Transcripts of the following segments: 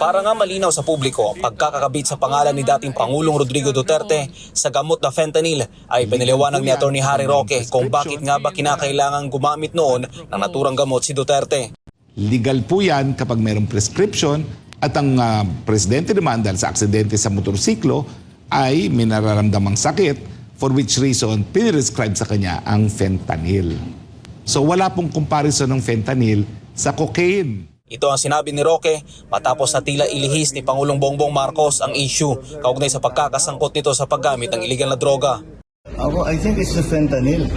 Para nga malinaw sa publiko, pagkakakabit sa pangalan ni dating Pangulong Rodrigo Duterte sa gamot na fentanyl ay piniliwanag ni Atty. Harry Roque kung bakit nga ba kinakailangan gumamit noon ng naturang gamot si Duterte. Legal po yan kapag mayroong prescription at ang ah, presidente naman dahil sa aksidente sa motorsiklo ay may nararamdamang sakit for which reason pinirescribe sa kanya ang fentanyl. So wala pong comparison ng fentanyl sa cocaine. Ito ang sinabi ni Roque matapos na tila ilihis ni Pangulong Bongbong Marcos ang issue kaugnay sa pagkakasangkot nito sa paggamit ng iligal na droga. Ako, I think it's the fentanyl.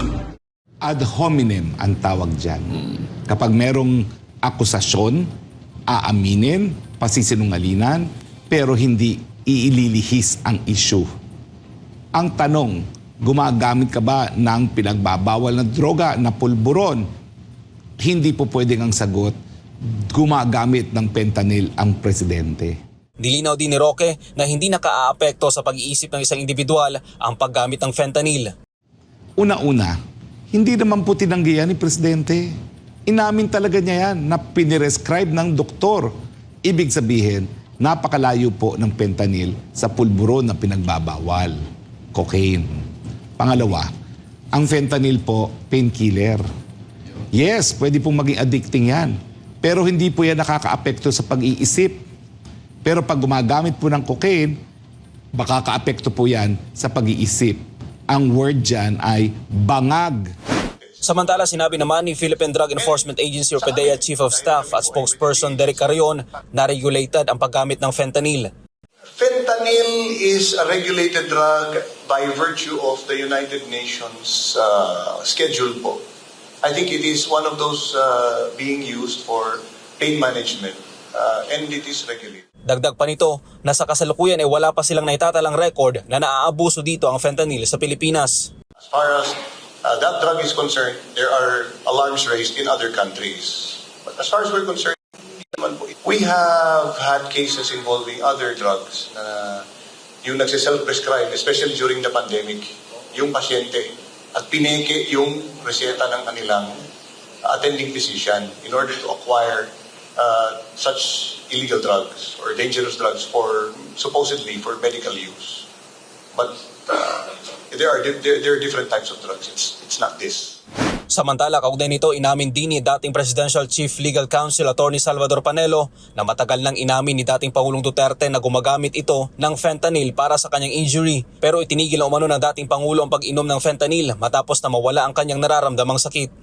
Ad hominem ang tawag dyan. Kapag merong akusasyon, aaminin, pasisinungalinan, pero hindi iililihis ang issue. Ang tanong, gumagamit ka ba ng pinagbabawal na droga na pulburon? Hindi po pwedeng ang sagot, gumagamit ng fentanyl ang presidente. Dilinaw din ni Roque na hindi nakaaapekto sa pag-iisip ng isang individual ang paggamit ng fentanyl. Una-una, hindi naman po tinanggihan ni Presidente. Inamin talaga niya yan na pinirescribe ng doktor. Ibig sabihin, napakalayo po ng fentanyl sa pulburon na pinagbabawal, cocaine. Pangalawa, ang fentanyl po, painkiller. Yes, pwede pong maging addicting yan. Pero hindi po yan nakakaapekto sa pag-iisip. Pero pag gumagamit po ng cocaine, baka kaapekto po yan sa pag-iisip. Ang word dyan ay bangag. Samantala sinabi naman ni Philippine Drug Enforcement Agency or PDEA Chief of Staff at spokesperson Derek Carrion na regulated ang paggamit ng fentanyl. Fentanyl is a regulated drug by virtue of the United Nations uh, schedule po. I think it is one of those uh, being used for pain management uh, and it is regulated. Dagdag pa nito na sa kasalukuyan ay wala pa silang naitatalang record na naaabuso dito ang fentanyl sa Pilipinas. As far as uh, that drug is concerned, there are alarms raised in other countries. But as far as we're concerned. We have had cases involving other drugs na yung nagsiself-prescribe, especially during the pandemic, yung pasyente at pineke yung reseta ng kanilang attending physician in order to acquire uh, such illegal drugs or dangerous drugs for supposedly for medical use. But uh, there are there, there are different types of drugs. It's it's not this. Samantala, kaugnay nito, inamin din ni dating Presidential Chief Legal Counsel Attorney Salvador Panelo na matagal nang inamin ni dating Pangulong Duterte na gumagamit ito ng fentanyl para sa kanyang injury. Pero itinigil na umano ng dating Pangulo ang pag-inom ng fentanyl matapos na mawala ang kanyang nararamdamang sakit.